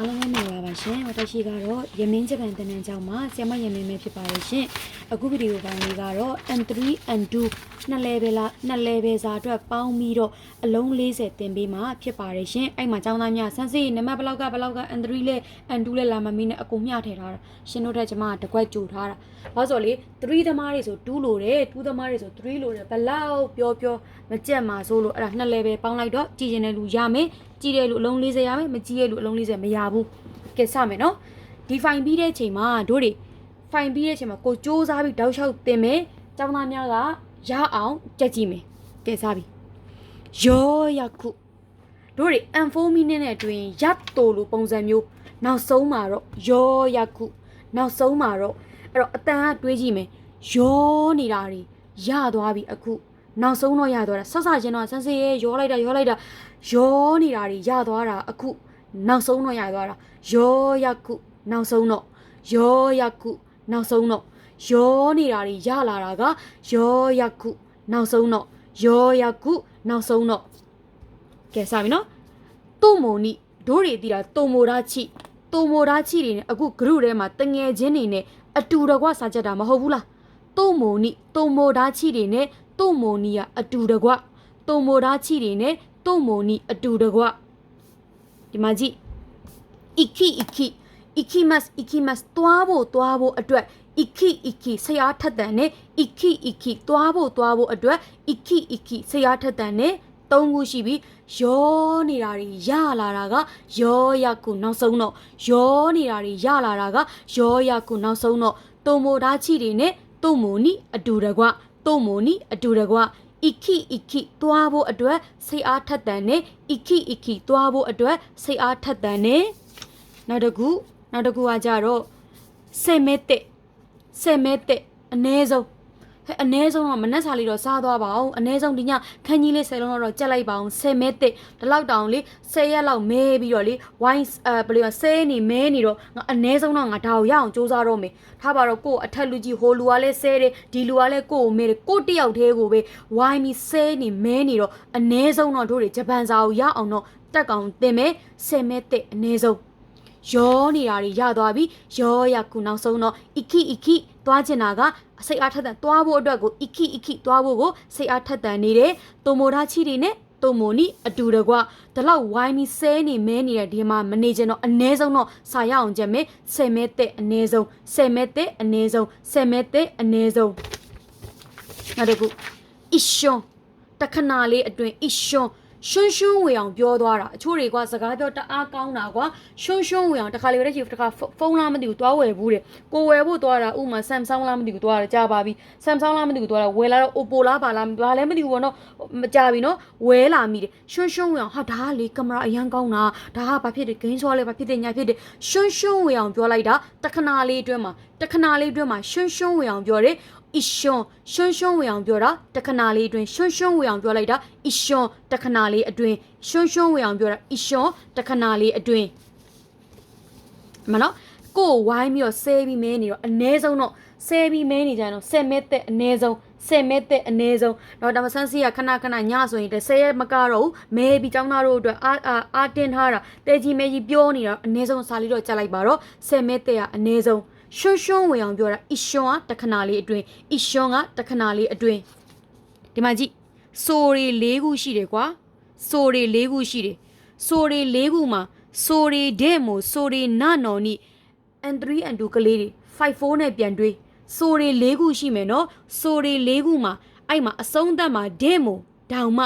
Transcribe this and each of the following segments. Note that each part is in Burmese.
အားလုံးပဲမင်္ဂလာပါရှင်။私ကတော့ရမင်းဂျပန်တနန်းကျောင်းမှာဆရာမရမင်းပဲဖြစ်ပါတယ်ရှင်။အခုဗီဒီယိုပိုင်းလေးကတော့ N3 N2 နှစ် level လားနှစ် level စာအတွက်ပေါင်းပြီးတော့အလုံး40တင်ပေးမှာဖြစ်ပါတယ်ရှင်။အဲ့မှာကျောင်းသားများစမ်းစစ်နံပါတ်ဘလောက်ကဘလောက်က N3 လဲ N2 လဲလာမမီနဲ့အကုန်မျှထည့်ထားတာ။ရှင်တို့တက်ကျမတကွက်ကြိုထားတာ။ဘာလို့ဆိုလေ3သမားတွေဆို2လိုတယ်2သမားတွေဆို3လိုတယ်ဘလောက်ပြောပြောမကြက်မှာဆိုလို့အဲ့ဒါနှစ် level ပေါင်းလိုက်တော့ကြည်ကျင်တဲ့လူရမယ်။ ကြည်တဲ့လူအလုံး40ရမယ်မကြည်တဲ့လူအလုံး40မရဘူး။ကဲစမယ်နော်ဒီ fine ပြီးတဲ့ချိန်မှာတို့တွေ fine ပြီးတဲ့ချိန်မှာကိုစူးစမ်းပြီးတောက်လျှောက်တင်မယ်ကျောင်းသားများကရအောင်ကြက်ကြည့်မယ်ကဲစပြီယောယခုတို့တွေ M4 minute နဲ့အတွင်းရတ်တိုလိုပုံစံမျိုးနောက်ဆုံးမှာတော့ယောယခုနောက်ဆုံးမှာတော့အဲ့တော့အတန်ကတွေးကြည့်မယ်ယောနေတာတွေရသွားပြီအခု နောက်ဆုံးတော့ရသွားတာဆက်ဆချင်းတော့ဆန်းစေးရဲရောလိုက်တာရောလိုက်တာရောနေတာတွေရသွားတာအခုနောက်ဆုံးတော့ရသွားတာယောယခုနောက်ဆုံးတော့ယောယခုနောက်ဆုံးတော့ယောနေတာတွေရလာတာကယောယခုနောက်ဆုံးတော့ယောယခုနောက်ဆုံးတော့ကဲစပြီနော်တုံမိုနီဒိုးတွေတီးတာတုံမိုရာချိတုံမိုရာချိတွေနဲ့အခုဂရုထဲမှာတငယ်ချင်းတွေနဲ့အတူတကွစာချက်တာမဟုတ်ဘူးလားတုံမိုနီတုံမိုရာချိတွေနဲ့ တုံမိုနီကအတူတကွတုံမိုရာချိတွေနဲ့တုံမိုနီအတူတကွဒီမှာကြည့် iki iki ikimas ikimas သွားဖို့သွားဖို့အတွက် iki iki ဆရာထက်တန်နဲ့ iki iki သွားဖို့သွားဖို့အတွက် iki iki ဆရာထက်တန်နဲ့သုံးခုရှိပြီးရောနေတာတွေရလာတာကရောရကုနောက်ဆုံးတော့ရောနေတာတွေရလာတာကရောရကုနောက်ဆုံးတော့တုံမိုဓာချိတွေနဲ့တုံမိုနီအတူတကွ တုံမိုနီအတူတကွ iki iki သွားဖို့အတွက်စိတ်အားထက်တန်နဲ့ iki iki သွားဖို့အတွက်စိတ်အားထက်တန်နဲ့နောက်တစ်ခုနောက်တစ်ခုကကြတော့ဆယ်မဲတက်ဆယ်မဲတက်အ ਨੇ ဆုံး ဟဲ့အ ਨੇ ဆုံးတော့မနှက်စာလေးတော့စားသွားပါအောင်အ ਨੇ ဆုံးဒီညခန်းကြီးလေးဆယ်လုံးတော့ကြက်လိုက်ပါအောင်ဆယ်မဲတက်ဒီလောက်တောင်လေးဆယ်ရက်လောက်မဲပြီးတော့လေဝိုင်းအဲဘယ်လိုလဲဆဲနေမဲနေတော့ငါအ ਨੇ ဆုံးတော့ငါဒါကိုရအောင်စူးစမ်းတော့မယ်ထားပါတော့ကို့အထက်လူကြီးဟိုလူကလည်းဆဲတယ်ဒီလူကလည်းကို့ကိုမဲတယ်ကို့တယောက်တည်းကိုပဲဝိုင်းပြီးဆဲနေမဲနေတော့အ ਨੇ ဆုံးတော့တို့တွေဂျပန်စာကိုရအောင်တော့တက်ကောင်တင်မဲဆယ်မဲတက်အ ਨੇ ဆုံး ရောနေတာတွေရသွားပြီရောရခုနောက်ဆုံးတော့ iki iki သွားချင်တာကစိတ်အားထက်သန်သွားဖို့အတွက်ကို iki iki သွားဖို့ကိုစိတ်အားထက်သန်နေတယ်တိုမိုဒါချီတွေနဲ့တိုမိုနီအတူတကွဒီလောက်ဝိုင်းပြီးဆဲနေမဲနေတဲ့ဒီမှာမနေချင်တော့အ ਨੇ ဆုံးတော့စာရအောင်ချက်မဲ10မဲတဲ့အ ਨੇ ဆုံး10မဲတဲ့အ ਨੇ ဆုံး10မဲတဲ့အ ਨੇ ဆုံးနောက်တစ်ခုအရှွန်တခဏလေးအတွင်အရှွန် ရှွန်းရှွန်းဝေအောင်ပြောသွားတာအချို့တွေကစကားပြောတအားကောင်းတာကွာရှွန်းရှွန်းဝေအောင်တစ်ခါလေတည်းချီတစ်ခါဖုန်းလားမသိဘူးသွားဝယ်ဘူးတဲ့ကိုဝယ်ဖို့သွားတာဥမာ Samsung လားမသိဘူးသွားတာကြာပါပြီ Samsung လားမသိဘူးသွားတာဝယ်လာတော့ Oppo လားပါလားဘာလဲမသိဘူးဘောနော်မကြပြီနော်ဝယ်လာမိတယ်ရှွန်းရှွန်းဝေအောင်ဟာဒါကလေကင်မရာအရန်ကောင်းတာဒါကဘာဖြစ်တယ်ဂိမ်းဆောလဲဘာဖြစ်တယ်ညာဖြစ်တယ်ရှွန်းရှွန်းဝေအောင်ပြောလိုက်တာတခဏလေးအတွင်းမှာတခဏလေးအတွင်းမှာရှွန်းရှွန်းဝေအောင်ပြောတယ် အရှွန်ရှွန်းရှွန်းဝေအောင်ပြောတာတခဏလေးအတွင်းရှွန်းရှွန်းဝေအောင်ပြောလိုက်တာအရှွန်တခဏလေးအတွင်းရှွန်းရှွန်းဝေအောင်ပြောတာအရှွန်တခဏလေးအတွင်းမနော်ကိုယ်ဝိုင်းပြီးတော့ဆဲပြီးမဲနေတော့အ ਨੇ ဆုံးတော့ဆဲပြီးမဲနေကြတော့10မက်တဲ့အ ਨੇ ဆုံး10မက်တဲ့အ ਨੇ ဆုံးတော့ဒါမဆန်းစီကခဏခဏညဆိုရင်10ရက်မကတော့ဘူးမဲပြီးចောင်းသားတို့အတွက်အာအာအာတင်ထားတာတဲကြီးမဲကြီးပြောနေတာအ ਨੇ ဆုံးစာလေးတော့ကြက်လိုက်ပါတော့10မက်တဲ့ကအ ਨੇ ဆုံး ရှွန်းရှွန်းဝင်အောင်ပြောတာအရှွန်ကတခဏလေးအတွင်းအရှွန်ကတခဏလေးအတွင်းဒီမှာကြည့်ဆိုရီ၄ခုရှိတယ်ကွာဆိုရီ၄ခုရှိတယ်ဆိုရီ၄ခုမှာဆိုရီဒဲမိုဆိုရီနာနော်နီ and 3 and 2ကလေးတွေ54နဲ့ပြန်တွေးဆိုရီ၄ခုရှိမယ်နော်ဆိုရီ၄ခုမှာအဲ့မှာအဆုံးသတ်မှာဒဲမိုဒေါင်မ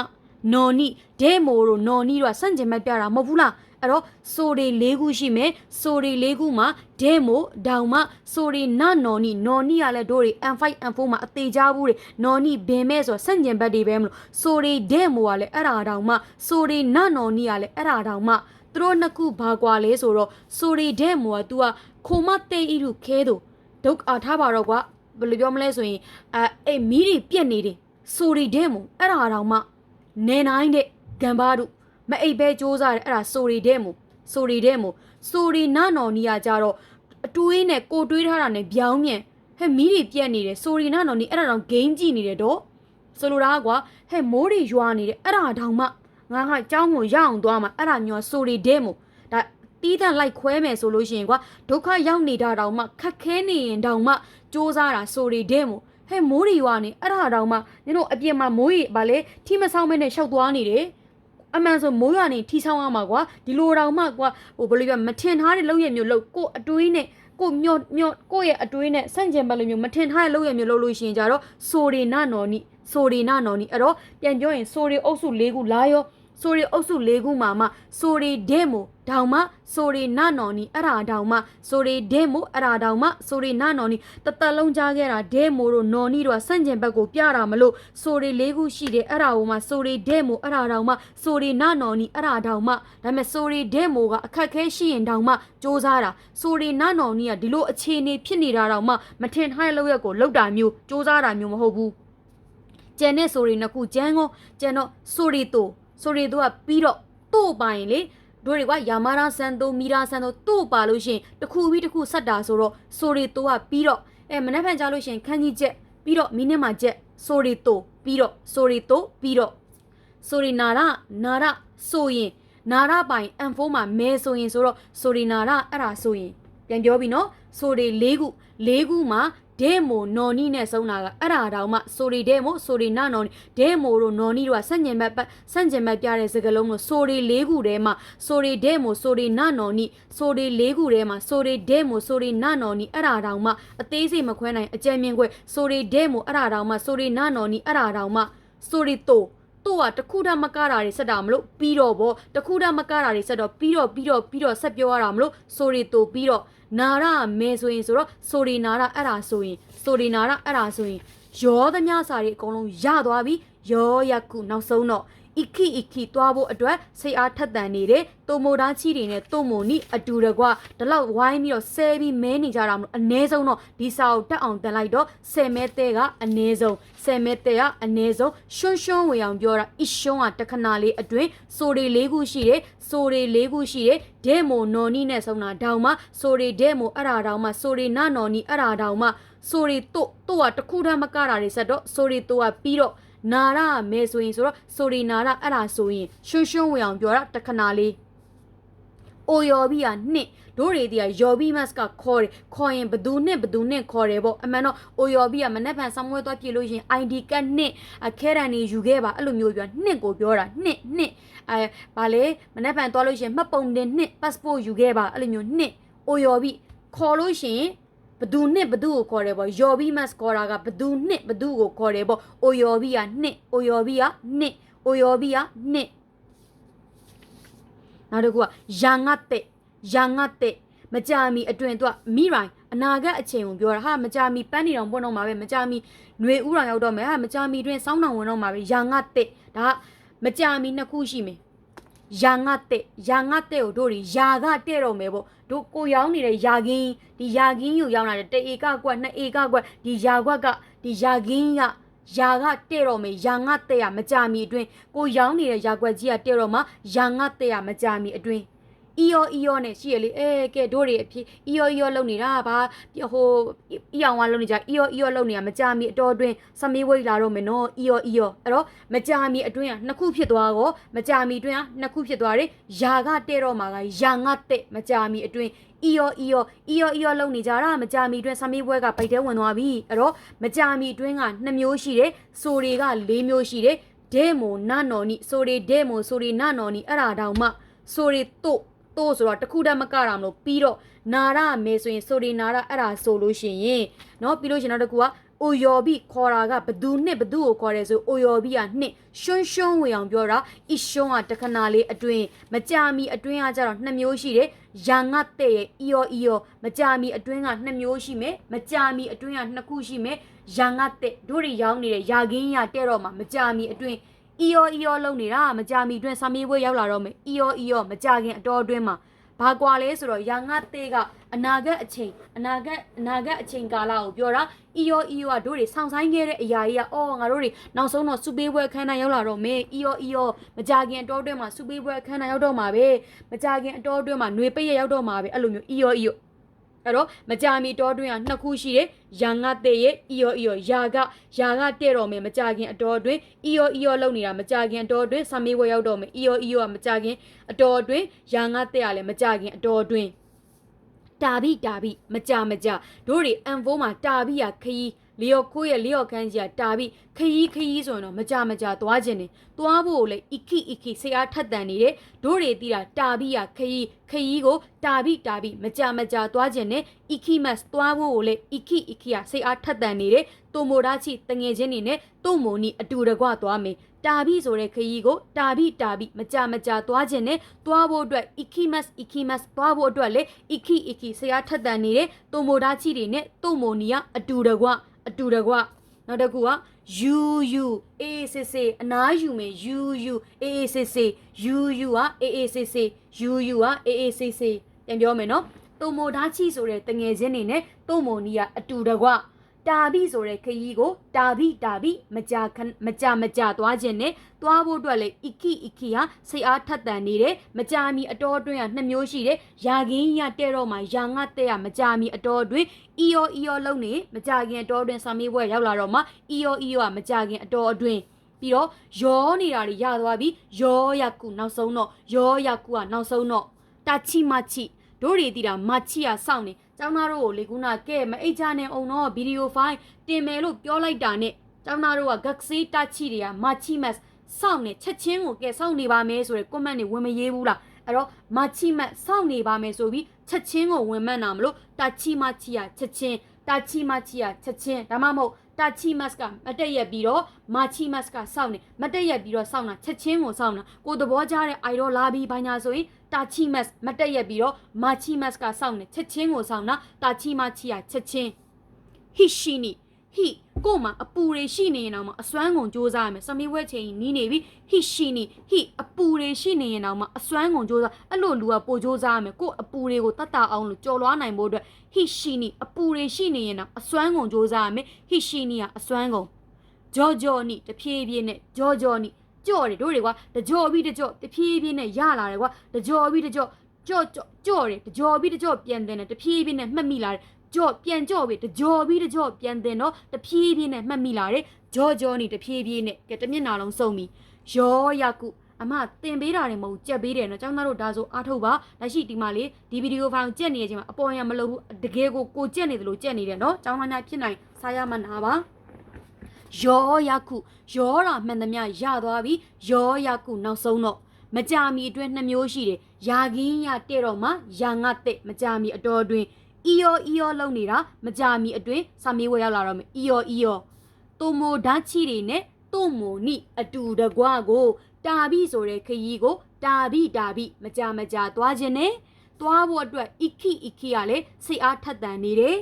နော်နီဒဲမိုတို့နော်နီတို့ကစန့်ကျင်မဲ့ပြတာမဟုတ်ဘူးလား အဲ့တော့ဆိုရီ၄ခုရှိမယ်ဆိုရီ၄ခုမှာဒဲမိုဒေါင်မဆိုရီနနော်နီနော်နီကလည်းတို့တွေ M5 M4 မှာအသေးကြဘူးတွေနော်နီဘင်မဲဆိုစန့်ကျင်ဘက်တွေပဲမလို့ဆိုရီဒဲမိုကလည်းအဲ့ဒါတောင်မှဆိုရီနနော်နီကလည်းအဲ့ဒါတောင်မှသူတို့နှစ်ခုဘာကွာလဲဆိုတော့ဆိုရီဒဲမိုက तू ကခိုမတေးဤလူခဲသူဒုက္ခအာထားပါတော့ကွာဘယ်လိုပြောမလဲဆိုရင်အဲအေးမီးတွေပြက်နေတယ်ဆိုရီဒဲမိုအဲ့ဒါတောင်မှနေနိုင်တဲ့ဂံဘာတို့ မအိပ်ဘဲစူးစားတယ်အဲ့ဒါဆိုရီတဲ့မို့ဆိုရီတဲ့မို့ဆိုရီနနော်နီယာကြတော့အတွေးနဲ့ကိုတွေးထားတာနဲ့ဗျောင်းမြန်ဟဲ့မီးတွေပြက်နေတယ်ဆိုရီနနော်နီအဲ့ဒါတော့ဂိမ်းကြည့်နေတယ်တော့ဆိုလိုတာကွာဟဲ့မိုးတွေရွာနေတယ်အဲ့ဒါတောင်မှငါကကြောင်းကိုရအောင်သွားမှာအဲ့ဒါညောဆိုရီတဲ့မို့ဒါတီးတန့်လိုက်ခွဲမယ်ဆိုလို့ရှိရင်ကွာဒုက္ခရောက်နေတာတောင်မှခက်ခဲနေရင်တောင်မှစူးစားတာဆိုရီတဲ့မို့ဟဲ့မိုးတွေရွာနေအဲ့ဒါတောင်မှနင်တို့အပြင်မှာမိုးရေဗာလေထိမဆောင်မဲနဲ့ရှောက်သွားနေတယ် အမှန်ဆိုမိုးရွာနေထီဆောင်ရမှာကွာဒီလိုတောင်မှကွာဟိုဘယ်လိုပြောမထင်ထားတဲ့လောက်ရမျိုးလောက်ကိုအတွေးနဲ့ကိုမျောမျောကိုရဲ့အတွေးနဲ့ဆန့်ကျင်ဘက်လိုမျိုးမထင်ထားတဲ့လောက်ရမျိုးလောက်လို့ရှိရင်ကြတော့ဆိုရီနာနော်နီဆိုရီနာနော်နီအဲ့တော့ပြန်ပြောရင်ဆိုရီအုပ်စု၄ခုလာရော ဆိုရီအုပ်စု၄ခုမှာမှဆိုရီဒဲမိုဒေါင်မဆိုရီနာနော်နီအဲ့ဒါဒေါင်မဆိုရီဒဲမိုအဲ့ဒါဒေါင်မဆိုရီနာနော်နီတသက်လုံးကြားခဲ့တာဒဲမိုတို့နော်နီတို့ကဆန့်ကျင်ဘက်ကိုပြတာမလို့ဆိုရီ၄ခုရှိတယ်အဲ့ဒါဟိုမှာဆိုရီဒဲမိုအဲ့ဒါဒေါင်မဆိုရီနာနော်နီအဲ့ဒါဒေါင်မဒါပေမဲ့ဆိုရီဒဲမိုကအခက်ခဲရှိရင်ဒေါင်မစ조사တာဆိုရီနာနော်နီကဒီလိုအခြေအနေဖြစ်နေတာတောင်မှမထင်ထားတဲ့လောက်ရက်ကိုလောက်တာမျိုးစ조사တာမျိုးမဟုတ်ဘူးကျန်တဲ့ဆိုရီနှစ်ခုကျန်ကောကျန်တော့ဆိုရီတို ဆိုရီတိုကပြီးတော့တို့ပိုင်လေတို့တွေကယာမာရာဆန်တိုမီရာဆန်တိုတို့ပါလို့ရှိရင်တစ်ခုပြီးတစ်ခုဆက်တာဆိုတော့ဆိုရီတိုကပြီးတော့အဲမနေ့ဖန်ကြားလို့ရှိရင်ခန်းကြီးချက်ပြီးတော့မိနစ်မှာချက်ဆိုရီတိုပြီးတော့ဆိုရီတိုပြီးတော့ဆိုရီနာရနာရဆိုရင်နာရပိုင် M4 မှာမဲဆိုရင်ဆိုတော့ဆိုရီနာရအဲ့ဒါဆိုရင်ပြန်ပြောပြီနော်ဆိုရီ၄ခု၄ခုမှာ ဒဲမိုနော်နီနဲ့ဆုံးတာကအဲ့ဒါတောင်မှဆိုရီဒဲမိုဆိုရီနာနော်နီဒဲမိုတို့နော်နီတို့ကဆန့်ကျင်ဘက်ဆန့်ကျင်ဘက်ပြတဲ့စကားလုံးလို့ဆိုရီ၄ခုထဲမှာဆိုရီဒဲမိုဆိုရီနာနော်နီဆိုရီ၄ခုထဲမှာဆိုရီဒဲမိုဆိုရီနာနော်နီအဲ့ဒါတောင်မှအသေးစိတ်မခွဲနိုင်အကြံမြင်ခွဲဆိုရီဒဲမိုအဲ့ဒါတောင်မှဆိုရီနာနော်နီအဲ့ဒါတောင်မှဆိုရီတိုတို့ကတခုတည်းမကတာတွေစက်တာမလို့ပြီးတော့ဗောတခုတည်းမကတာတွေစက်တော့ပြီးတော့ပြီးတော့ပြီးတော့ဆက်ပြောရတာမလို့ဆိုရီတိုပြီးတော့ နာရမဲဆိုရင်ဆိုတော့ဆိုရီနာရအဲ့ဒါဆိုရင်ဆိုရီနာရအဲ့ဒါဆိုရင်ရောသမျှစာတွေအကုန်လုံးရသွားပြီရောရခုနောက်ဆုံးတော့အီခီအီခီသွားဖို့အတွက်စိတ်အားထက်သန်နေတဲ့တိုမိုဒါချီတွေနဲ့တိုမိုနီအတူတကွဒီလောက်ဝိုင်းပြီးတော့ဆဲပြီးမဲနေကြတာမလို့အ ਨੇ ဆုံးတော့ဒီစာကိုတက်အောင်တက်လိုက်တော့10မဲတဲကအ ਨੇ ဆုံး10မဲတဲကအ ਨੇ ဆုံးရှွန်းရှွန်းဝေအောင်ပြောတာအရှွန်းကတခဏလေးအတွင်းဆိုရီလေးခုရှိတယ် ဆိုရီလေးခုရှိတယ်ဒဲမိုနော်နီနဲ့ဆုံးတာဒေါင်မဆိုရီဒဲမိုအဲ့ဒါဒေါင်မဆိုရီနာနော်နီအဲ့ဒါဒေါင်မဆိုရီတို့တို့ကတခုတည်းမကတာတွေဆက်တော့ဆိုရီတို့ကပြီးတော့နာရမဲဆိုရင်ဆိုတော့ဆိုရီနာရအဲ့ဒါဆိုရင်ရှွန်းရှွန်းဝေအောင်ပြောတာတခဏလေး အိုယော်ဘီကနှစ်တို့တွေတည်းကယော်ဘီမတ်ကခေါ်တယ်ခေါ်ရင်ဘသူနဲ့ဘသူနဲ့ခေါ်တယ်ပေါ့အမှန်တော့အိုယော်ဘီကမနေ့ဖန်ဆောင်းဝဲသွားပြလို့ရှရင် ID ကတ်နှစ်အခဲရန်နေယူခဲ့ပါအဲ့လိုမျိုးပြောနှစ်ကိုပြောတာနှစ်နှစ်အဲဗာလေမနေ့ဖန်သွားလို့ရှရင်မှတ်ပုံတင်နှစ် passport ယူခဲ့ပါအဲ့လိုမျိုးနှစ်အိုယော်ဘီခေါ်လို့ရှရင်ဘသူနှစ်ဘသူကိုခေါ်တယ်ပေါ့ယော်ဘီမတ်ခေါ်တာကဘသူနှစ်ဘသူကိုခေါ်တယ်ပေါ့အိုယော်ဘီကနှစ်အိုယော်ဘီကနှစ်အိုယော်ဘီကနှစ် နောက်တစ်ခုကယာငတ်တဲ့ယာငတ်တဲ့မကြမီအတွင်သူကမိရိုင်အနာဂတ်အချိန်ကိုပြောတာဟာမကြမီပန်းနေတော်ပွန်းတော့မှာပဲမကြမီຫນွေဥတော်ရောက်တော့မယ်ဟာမကြမီအတွင်စောင်းတော်ဝင်တော့မှာပဲယာငတ်တဲ့ဒါကမကြမီနှစ်ခုရှိမယ်ယာငတ်တဲ့ယာငတ်တဲ့ကိုတို့တွေယာကတဲ့တော့မယ်ပေါ့တို့ကိုရောင်းနေတဲ့ယာကင်းဒီယာကင်းကိုရောင်းလာတဲ့တဧကကွက်နှစ်ဧကကွက်ဒီယာကွက်ကဒီယာကင်းက ယာကတဲ့တော့မယ်ယာငတ်တဲ့ရမကြမီအတွင်ကိုရောင်းနေတဲ့ယာကွက်ကြီးကတဲ့တော့မှယာငတ်တဲ့ရမကြမီအတွင်အီယောအီယောနဲ့ရှိရလေအဲကဲတို့တွေအဖြစ်အီယောအီယောလုံနေတာဗာဟိုအီအောင်ကလုံနေကြအီယောအီယောလုံနေတာမကြမီအတော်အတွင်းစမေးဝိတ်လာတော့မယ်နော်အီယောအီယောအဲ့တော့မကြမီအတွင်းကနှစ်ခုဖြစ်သွားကောမကြမီအတွင်းကနှစ်ခုဖြစ်သွားတယ်ယာကတဲ့တော့မှာကယာငတ်တဲ့မကြမီအတွင်း အီယောအီယောအီယောအီယောလုံနေကြတာမကြမီအတွင်းစမေးပွဲကပိုက်တဲဝင်သွားပြီအဲ့တော့မကြမီအတွင်းကနှစ်မျိုးရှိတယ်ဆိုတွေက၄မျိုးရှိတယ်ဒဲမိုနာနော်နီဆိုရီဒဲမိုဆိုရီနာနော်နီအဲ့ဒါတောင်မှဆိုရီတို့တို့ဆိုတော့တခုတည်းမကတာမလို့ပြီးတော့နာရမဲဆိုရင်ဆိုရီနာရအဲ့ဒါဆိုလို့ရှိရင်เนาะပြီးလို့ရှိရင်နောက်တစ်ခုက အိုယော်ဘီခေါ်တာကဘသူနှစ်ဘသူကိုခေါ်တယ်ဆိုအိုယော်ဘီကနှစ်ရှွန်းရှွန်းဝင်အောင်ပြောတာအရှွန်းကတခဏလေးအတွင်းမကြမီအတွင်းကကြတော့နှစ်မျိုးရှိတယ်ယာငတ်တဲ့ရဲ့အီယောအီယောမကြမီအတွင်းကနှစ်မျိုးရှိမယ်မကြမီအတွင်းကနှစ်ခုရှိမယ်ယာငတ်တဲ့တို့တွေရောင်းနေတဲ့ယာကင်းရတဲ့တော့မှမကြမီအတွင်းအီယောအီယောလုံးနေတာမကြမီအတွင်းဆာမီပွဲရောက်လာတော့မယ်အီယောအီယောမကြခင်အတော်အတွင်းမှာ ဘာကွာလဲဆိုတော့ယာငတ်တဲ့ကအနာဂတ်အချိန်အနာဂတ်အနာဂတ်အချိန်ကာလကိုပြောတာအီယောအီယောကတို့တွေဆောင်းဆိုင်ခဲ့တဲ့အရာကြီးကအော်ငါတို့တွေနောက်ဆုံးတော့စူပေးပွဲခန်းတိုင်းရောက်လာတော့မယ်အီယောအီယောမကြခင်အတော်အတွင်းမှာစူပေးပွဲခန်းတိုင်းရောက်တော့မှာပဲမကြခင်အတော်အတွင်းမှာຫນွေပိတ်ရရောက်တော့မှာပဲအဲ့လိုမျိုးအီယောအီယော အဲ့တော့မကြာမီတောတွင်းကနှစ်ခုရှိတယ်ယာငါတဲ့ရဲ့အီယောအီယောယာကယာကတဲ့တော့မယ်မကြာခင်အတော်အတွင်းအီယောအီယောလုံနေတာမကြာခင်အတော်အတွင်းဆာမေးဝဲရောက်တော့မယ်အီယောအီယောကမကြာခင်အတော်အတွင်းယာငါတဲ့ကလည်းမကြာခင်အတော်အတွင်းတာဘိတာဘိမကြမကြတို့တွေအန်ဖိုးမှာတာဘိရခရီးလျော်ခိုးရဲ့လျော်ခန်းကြီးကတာဘိခရီးခရီးဆိုရင်တော့မကြမကြသွားခြင်းနေသွားဖို့ကိုလည်းအီခိအီခိစိတ်အားထက်သန်နေတယ်တို့တွေတီးတာတာဘိရခရီး ခရီးကိုတာဘိတာဘိမကြမကြသွားခြင်းနေအီခိမတ်သွားဖို့ကိုလည်းအီခိအီခိကစိတ်အားထက်သန်နေတယ်တိုမိုဒါချီတငယ်ချင်းနေနဲ့တိုမိုနီအတူတကွသွားမယ်တာဘိဆိုတဲ့ခရီးကိုတာဘိတာဘိမကြမကြသွားခြင်းနဲ့သွားဖို့အတွက် ikimas ikimas သွားဖို့အတွက်လေ iki iki ဆရာထက်တန်နေတဲ့တိုမိုဒါချီတွေနဲ့တိုမိုနီကအတူတကွအတူတကွ နောက်တစ်ခုက you you အေးစစ်စစ်အနားယူမယ် you you အေးအေးစစ်စစ် you you ကအေးအေးစစ်စစ် you you ကအေးအေးစစ်စစ်ပြန်ပြောမယ်နော်တိုမိုဒါချီဆိုတဲ့တငယ်ချင်းတွေနဲ့တိုမိုနီကအတူတကွ တာဘိဆိုတဲ့ခရီးကိုတာဘိတာဘိမကြခဏမကြမကြသွားခြင်းနဲ့သွားဖို့အတွက်လေ iki iki ဟာစိတ်အားထက်သန်နေတယ်မကြမီအတော်အတွင်းကနှစ်မျိုးရှိတယ်ယာကင်းရတဲ့တော့မှယာငတ်တဲ့ကမကြမီအတော်အတွင်း EO EO လုံးနေမကြခင်အတော်အတွင်းစာမေးပွဲရောက်လာတော့မှ EO EO ကမကြခင်အတော်အတွင်းပြီးတော့ရောနေတာတွေရသွားပြီရောရကုနောက်ဆုံးတော့ရောရကုကနောက်ဆုံးတော့တာချီမချီတို့တွေတီတာမချီကစောင့်နေ ကျောင်းသားတို့ကိုလေကုနာကဲမအိတ်ချနဲ့အောင်တော့ဗီဒီယိုဖိုင်တင်မယ်လို့ပြောလိုက်တာနဲ့ကျောင်းသားတို့ကဂက်ဆေးတာချီတွေကမချီမတ်စောင့်နေချက်ချင်းကိုကဲစောင့်နေပါမယ်ဆိုရယ်ကွန်မန့်တွေဝင်မရေးဘူးလားအဲ့တော့မချီမတ်စောင့်နေပါမယ်ဆိုပြီးချက်ချင်းကိုဝင်မှတ်နာမလို့တာချီမချီကချက်ချင်းတာချီမချီကချက်ချင်းဒါမှမဟုတ်တာချီမတ်ကမတက်ရက်ပြီးတော့မာချီမတ်ကစောင့်နေမတက်ရက်ပြီးတော့စောင့်တာချက်ချင်းကိုစောင့်တာကိုသဘောကျတဲ့အိုင်တော့လာပြီးဘာညာဆိုရင် တာချီမတ်မတက်ရက်ပြီးတော့မာချီမတ်ကစောင့်နေချက်ချင်းကိုစောင့်တာတာချီမချီကချက်ချင်းဟိရှိနီဟိကို့မှာအပူတွေရှိနေရင်တော့မှအစွမ်းကုန်စူးစမ်းရမယ်စမီဝဲချိန်နီးနေပြီဟိရှိနီဟိအပူတွေရှိနေရင်တော့မှအစွမ်းကုန်စူးစမ်းအဲ့လိုလူကပိုစူးစမ်းရမယ်ကို့အပူတွေကိုတတ်တာအောင်လို့ကြော်လွားနိုင်ဖို့အတွက်ဟိရှိနီအပူတွေရှိနေရင်တော့အစွမ်းကုန်စူးစမ်းရမယ်ဟိရှိနီကအစွမ်းကုန်ဂျောဂျောနီတဖြည်းဖြည်းနဲ့ဂျောဂျောနီ ကြော့တယ်တို့တွေကွာတကြော်ပြီးတကြော့တဖြည်းဖြည်းနဲ့ရလာတယ်ကွာတကြော်ပြီးတကြော့ကြော့ကြော့ကြော့တယ်တကြော်ပြီးတကြော့ပြန်တယ်နဲ့တဖြည်းဖြည်းနဲ့မှတ်မိလာတယ်ကြော့ပြန်ကြော့ပြီးတကြော်ပြီးတကြော့ပြန်တယ်နော်တဖြည်းဖြည်းနဲ့မှတ်မိလာတယ်ကြော့ကြော့နီတဖြည်းဖြည်းနဲ့ကဲတမျက်နှာလုံးစုံပြီရောရကုအမတင်ပေးတာတယ်မဟုတ်ကြက်ပေးတယ်နော်ကျောင်းသားတို့ဒါဆိုအားထုတ်ပါလက်ရှိဒီမှာလေဒီဗီဒီယိုဖိုင်ကြက်နေတဲ့အချိန်မှာအပေါ်ရံမလုပ်ဘူးတကယ်ကိုကိုကြက်နေတယ်လို့ကြက်နေတယ်နော်ကျောင်းသားများဖြစ်နိုင်စားရမှနာပါ ရောရကုရောတာမှန်သမျှရသွားပြီရောရကုနောက်ဆုံးတော့မကြမီအတွင်းနှစ်မျိုးရှိတယ်ယာကင်းရတဲ့တော့မှယာငတ်တဲ့မကြမီအတော်အတွင်းအီယောအီယောလုံနေတာမကြမီအတွင်းစာမေးဝဲရောက်လာတော့မယ်အီယောအီယောတိုမိုဓာချီတွေနဲ့တိုမိုနိအတူတကွကိုတာဘိဆိုတဲ့ခရီးကိုတာဘိတာဘိမကြမကြသွားခြင်းနဲ့သွားဖို့အတွက်အီခိအီခိကလည်းစိတ်အားထက်သန်နေတယ်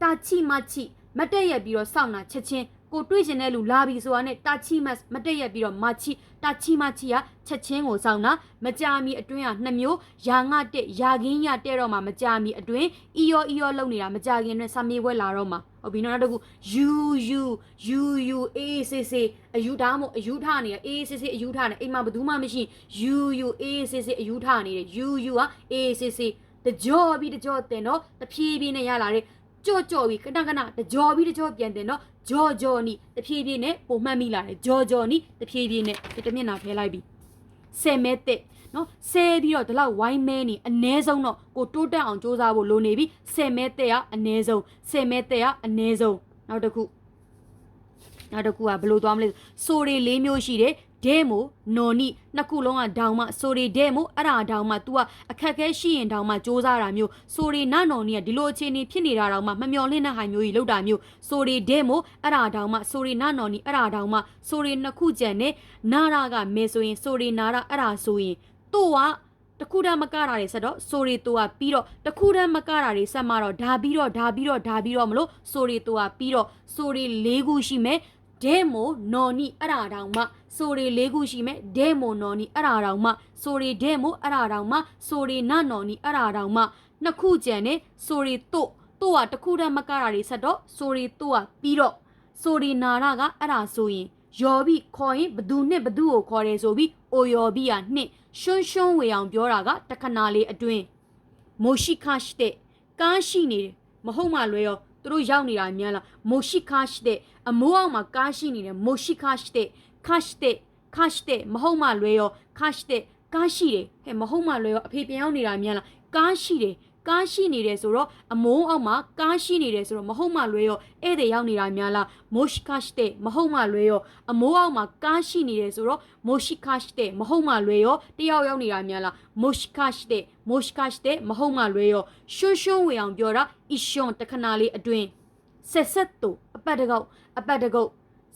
တာချီမချီမတက်ရက်ပြီးတော့စောင့်တာချက်ချင်း ကိုတွေ့ကျင်တဲ့လူလာပြီဆိုတာနဲ့တာချီမတ်မတက်ရက်ပြီးတော့မချီတာချီမချီကချက်ချင်းကိုစောင့်တာမကြာမီအတွင်းကနှစ်မျိုးယာငတ်တဲ့ယာကင်းရတဲ့တော့မှမကြာမီအတွင်းအီယောအီယောလုံနေတာမကြာခင်နဲ့ဆာမေးပွဲလာတော့မှဟုတ်ပြီနော်နောက်တစ်ခု you you you you အေးစေးစေးအယူထားမို့အယူထားနေတယ်အေးစေးစေးအယူထားနေအိမ်မှာဘယ်သူမှမရှိ you you အေးစေးစေးအယူထားနေတယ် you you ကအေးစေးစေးတကြောပြီးတကြောတင်တော့တဖြည်းဖြည်းနဲ့ရလာတဲ့ ကြော့ကြော့ပြီးခဏခဏတကြောပြီးတကြောပြန်တင်တော့ဂျော်ဂျော်နီတဖြည်းဖြည်းနဲ့ပုံမှတ်မိလာတယ်ဂျော်ဂျော်နီတဖြည်းဖြည်းနဲ့ဒီတစ်မျက်နှာဖဲလိုက်ပြီဆယ်မဲတက်နော်ဆဲပြီးတော့ဒီလောက်ဝိုင်းမဲနေအ ਨੇ ဆုံးတော့ကိုတိုးတက်အောင်စူးစမ်းဖို့လိုနေပြီဆယ်မဲတက်ကအ ਨੇ ဆုံးဆယ်မဲတက်ကအ ਨੇ ဆုံးနောက်တစ်ခုနောက်တစ်ခုကဘယ်လိုသွားမလဲဆိုရီလေးမျိုးရှိတယ် ဒဲမိုနော်နီနှစ်ခုလုံးကဒေါင်မဆိုရီဒဲမိုအဲ့ဒါဒေါင်မ तू ကအခက်ခဲရှိရင်ဒေါင်မစူးစမ်းတာမျိုးဆိုရီနနော်နီကဒီလိုအခြေအနေဖြစ်နေတာတောင်မှမမျော်လင့်တဲ့ဟာမျိုးကြီးလောက်တာမျိုးဆိုရီဒဲမိုအဲ့ဒါဒေါင်မဆိုရီနနော်နီအဲ့ဒါဒေါင်မဆိုရီနှစ်ခုကြံနဲ့နာရာကမဲဆိုရင်ဆိုရီနာရာအဲ့ဒါဆိုရင်သူ့ကတခုတည်းမကတာတွေဆက်တော့ဆိုရီတူကပြီးတော့တခုတည်းမကတာတွေဆက်မှာတော့ဒါပြီးတော့ဒါပြီးတော့ဒါပြီးတော့မလို့ဆိုရီတူကပြီးတော့ဆိုရီ၄ခုရှိမယ် ဒဲမိုနော်နီအဲ့ဒါတောင်မှဆိုရီ၄ခုရှိမယ်ဒဲမိုနော်နီအဲ့ဒါတောင်မှဆိုရီဒဲမိုအဲ့ဒါတောင်မှဆိုရီနနော်နီအဲ့ဒါတောင်မှနှစ်ခုကြံနေဆိုရီတို့တို့ကတခုတည်းမကတာတွေဆက်တော့ဆိုရီတို့ကပြီးတော့ဆိုရီနာရကအဲ့ဒါဆိုရင်ယော်ပြီးခေါ်ရင်ဘသူနဲ့ဘသူကိုခေါ်တယ်ဆိုပြီးအိုယော်ပြီးကနှစ်ရှွန်းရှွန်းဝေအောင်ပြောတာကတခဏလေးအတွင်းမိုရှိခရှိတဲ့ကားရှိနေတယ်မဟုတ်မှလွဲရော သူတို့ရောက်နေတာအများလားမိုရှိခါရှိတဲ့အမိုးအောက်မှာကားရှိနေတယ်မိုရှိခါရှိတဲ့ခါရှိတဲ့ခါရှိတဲ့မဟုတ်မှလွဲရောခါရှိတဲ့ကားရှိတယ်ဟဲ့မဟုတ်မှလွဲရောအဖေပြန်ရောက်နေတာအများလားကားရှိတယ် ကားရှိနေတယ်ဆိုတော့အမိုးအောက်မှာကားရှိနေတယ်ဆိုတော့မဟုတ်မှလွဲရောဧည့်သည်ရောက်နေတာများလားမိုရှိခါရှိတဲ့မဟုတ်မှလွဲရောအမိုးအောက်မှာကားရှိနေတယ်ဆိုတော့မိုရှိခါရှိတဲ့မဟုတ်မှလွဲရောတယောက်ရောက်နေတာများလားမိုရှိခါရှိတဲ့မိုရှိခါရှိတဲ့မဟုတ်မှလွဲရောရှွန်းရှွန်းဝေအောင်ပြောတာအရှွန်တခဏလေးအတွင်းဆက်ဆက်တူအပတ်တကောက်အပတ်တကောက်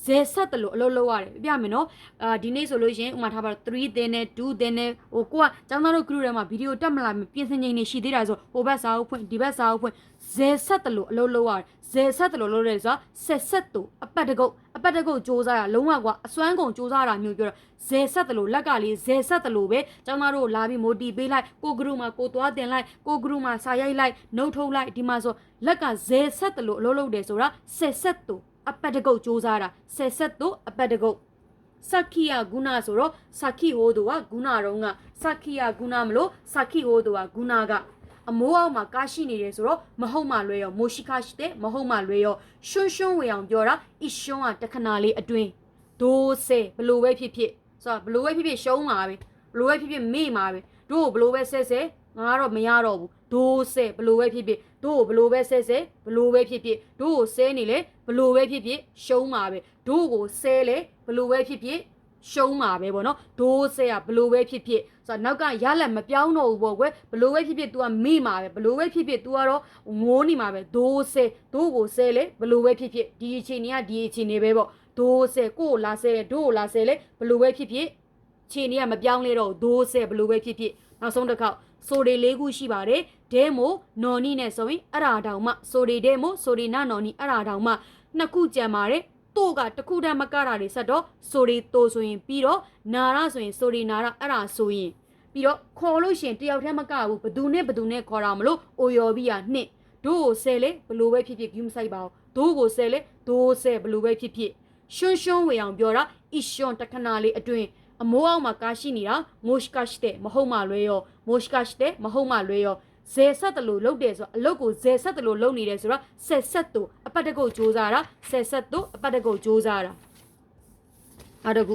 ဇဲဆက်တလို့အလုပ်လုပ်ရတယ်ပြမယ်နော်အာဒီနေ့ဆိုလို့ရှရင်ဥမာထားပါတော့3သင်းနဲ့2သင်းနဲ့ဟိုကိုကကျောင်းသားတို့ group ထဲမှာဗီဒီယိုတက်မလာပြင်ဆင်ချိန်နေရှိသေးတာဆိုဟိုဘက်စာအုပ်ဖွင့်ဒီဘက်စာအုပ်ဖွင့်ဇဲဆက်တလို့အလုပ်လုပ်ရတယ်ဇဲဆက်တလို့လုပ်ရတယ်ဆိုတာဆက်ဆက်တူအပတ်တကုတ်အပတ်တကုတ်စူးစမ်းတာလုံးဝကွာအစွမ်းကုန်စူးစမ်းတာမျိုးပြောတော့ဇဲဆက်တလို့လက်ကလေးဇဲဆက်တလို့ပဲကျောင်းသားတို့လာပြီးမိုတီပေးလိုက်ကို group မှာကိုသွားတင်လိုက်ကို group မှာစာရိုက်လိုက်နှုတ်ထုတ်လိုက်ဒီမှာဆိုလက်ကဇဲဆက်တလို့အလုပ်လုပ်တယ်ဆိုတာဆက်ဆက်တူ အပတ်တကုတ်စူးစမ်းတာဆက်ဆက်တူအပတ်တကုတ်စခိယဂုဏဆိုတော့စခိဟိုးသူကဂုဏတော့ကစခိယဂုဏမလို့စခိဟိုးသူကဂုဏကအမိုးအောက်မှာကားရှိနေတယ်ဆိုတော့မဟုတ်မှလွဲရောမိုရှိခရှိတဲ့မဟုတ်မှလွဲရောရှွန်းရှွန်းဝေအောင်ပြောတာအရှွန်းကတခဏလေးအတွင်းဒိုးဆဲဘလို့ပဲဖြစ်ဖြစ်ဆိုတော့ဘလို့ပဲဖြစ်ဖြစ်ရှုံးမှာပဲဘလို့ပဲဖြစ်ဖြစ်မေ့မှာပဲတို့ဘလို့ပဲဆဲဆဲငါတော့မရတော့ဘူးဒိုးဆဲဘလို့ပဲဖြစ်ဖြစ်တို့ဘလို့ပဲဆဲဆဲဘလို့ပဲဖြစ်ဖြစ်တို့ကိုဆဲနေလေ ဘလို့ပဲဖြစ်ဖြစ်ရှုံးမှာပဲတို့ကိုဆဲလေဘလို့ပဲဖြစ်ဖြစ် ရှုံးမှာပဲပေါ့နော်ဒိုးဆဲကဘလို့ပဲဖြစ်ဖြစ်ဆိုတော့နောက်ကရလက်မပြောင်းတော့ဘူးပေါ့ကွယ်ဘလို့ပဲဖြစ်ဖြစ် तू ကမေ့မှာပဲဘလို့ပဲဖြစ်ဖြစ် तू ကတော့ငိုးနေမှာပဲဒိုးဆဲဒိုးကိုဆဲလေဘလို့ပဲဖြစ်ဖြစ်ဒီအချိန်นี้ကဒီအချိန်နေပဲပေါ့ဒိုးဆဲကိုကိုလာဆဲဒိုးကိုလာဆဲလေဘလို့ပဲဖြစ်ဖြစ်ချိန်นี้ကမပြောင်းလဲတော့ဘူးဒိုးဆဲဘလို့ပဲဖြစ်ဖြစ်နောက်ဆုံးတစ်ခေါက်ဆိုရီလေးခုရှိပါတယ်ဒဲမိုနော်နီနဲ့ဆိုရင်အရာတောင်မှဆိုရီဒဲမိုဆိုရီနာနော်နီအရာတောင်မှ နှစ်ခုကြံပါတယ်တို့ကတခုတည်းမကတာတွေဆက်တော့ဆိုရီတိုဆိုရင်ပြီးတော့နာရဆိုရင်ဆိုရီနာရအဲ့ဒါဆိုရင်ပြီးတော့ခေါ်လို့ရှရင်တယောက်တည်းမကဘူးဘသူနဲ့ဘသူနဲ့ခေါ်တာမလို့အိုယော်ပြီးရနှစ်တို့ကိုဆဲလေဘလို့ပဲဖြစ်ဖြစ် view မဆိုင်ပါဘူးတို့ကိုဆဲလေတို့ဆဲဘလို့ပဲဖြစ်ဖြစ်ရှွန်းရှွန်းဝေအောင်ပြောတာအရှွန်တခဏလေးအတွင်းအမိုးအောက်မှာကားရှိနေတာမိုရှ်ကရှ်တဲ့မဟုတ်မှလွဲရောမိုရှ်ကရှ်တဲ့မဟုတ်မှလွဲရော ဇဲဆက်တလို့လုတ်တယ်ဆိုတော့အလုတ်ကိုဇဲဆက်တလို့လုတ်နေတယ်ဆိုတော့ဆက်ဆက်တူအပတ်တကုတ်စူးစားတာဆက်ဆက်တူအပတ်တကုတ်စူးစားတာအားတကူ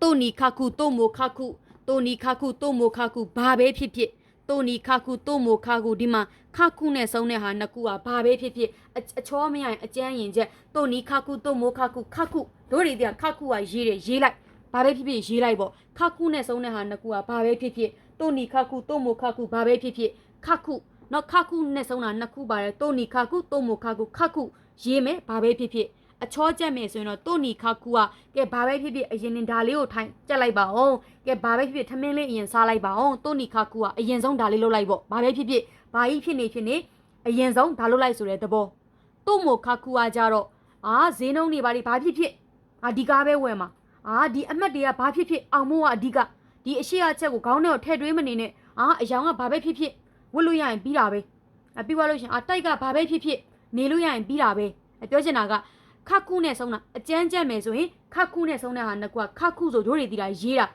တိုနီခါခုတိုမိုခါခုတိုနီခါခုတိုမိုခါခုဘာပဲဖြစ်ဖြစ်တိုနီခါခုတိုမိုခါခုဒီမှာခါခုနဲ့ဆုံးတဲ့ဟာနှစ်ခုကဘာပဲဖြစ်ဖြစ်အအချောမရရင်အကျန်းရင်ချက်တိုနီခါခုတိုမိုခါခုခါခုတို့တွေတည်းခါခုကရေးတယ်ရေးလိုက်ဘာပဲဖြစ်ဖြစ်ရေးလိုက်ပေါ့ခါခုနဲ့ဆုံးတဲ့ဟာနှစ်ခုကဘာပဲဖြစ်ဖြစ်တိုနီခါခုတိုမိုခါခုဘာပဲဖြစ်ဖြစ် ခါခုနော်ခါခုနဲ့ဆုံးတာနှစ်ခုပါတယ်တိုနီခါခုတိုမိုခါခုခါခုရေးမယ်ဘာပဲဖြစ်ဖြစ်အချောချက်မယ်ဆိုရင်တော့တိုနီခါကူကကဲဘာပဲဖြစ်ဖြစ်အရင်တင်ဒါလေးကိုထိုင်ကြက်လိုက်ပါအောင်ကဲဘာပဲဖြစ်ဖြစ်ထမင်းလေးအရင်စားလိုက်ပါအောင်တိုနီခါကူကအရင်ဆုံးဒါလေးလုပ်လိုက်ပေါ့ဘာပဲဖြစ်ဖြစ်ဘာကြီးဖြစ်နေဖြစ်နေအရင်ဆုံးဒါလုပ်လိုက်ဆိုတဲ့သဘောတိုမိုခါကူကကြတော့အာဈေးနှုန်းတွေဘာတွေဘာဖြစ်ဖြစ်အာဒီကားပဲဝယ်မှာအာဒီအမတ်တွေကဘာဖြစ်ဖြစ်အောင်မိုးကအဓိကဒီအရှိအချက်ကိုခေါင်းထဲကိုထည့်တွေးမနေနဲ့အာအယောင်ကဘာပဲဖြစ်ဖြစ် ဝတ်လို့ရရင်ပြီးတာပဲအပြီးသွားလို့ရှရင်အာတိုက်ကဘာပဲဖြစ်ဖြစ်နေလို့ရရင်ပြီးတာပဲအပြောချင်တာကခါခုနဲ့ဆုံးတာအကျန်းကျက်မယ်ဆိုရင်ခါခုနဲ့ဆုံးတဲ့ဟာနှစ်ခုကခါခုဆိုတို့တွေတီတာရေးတာ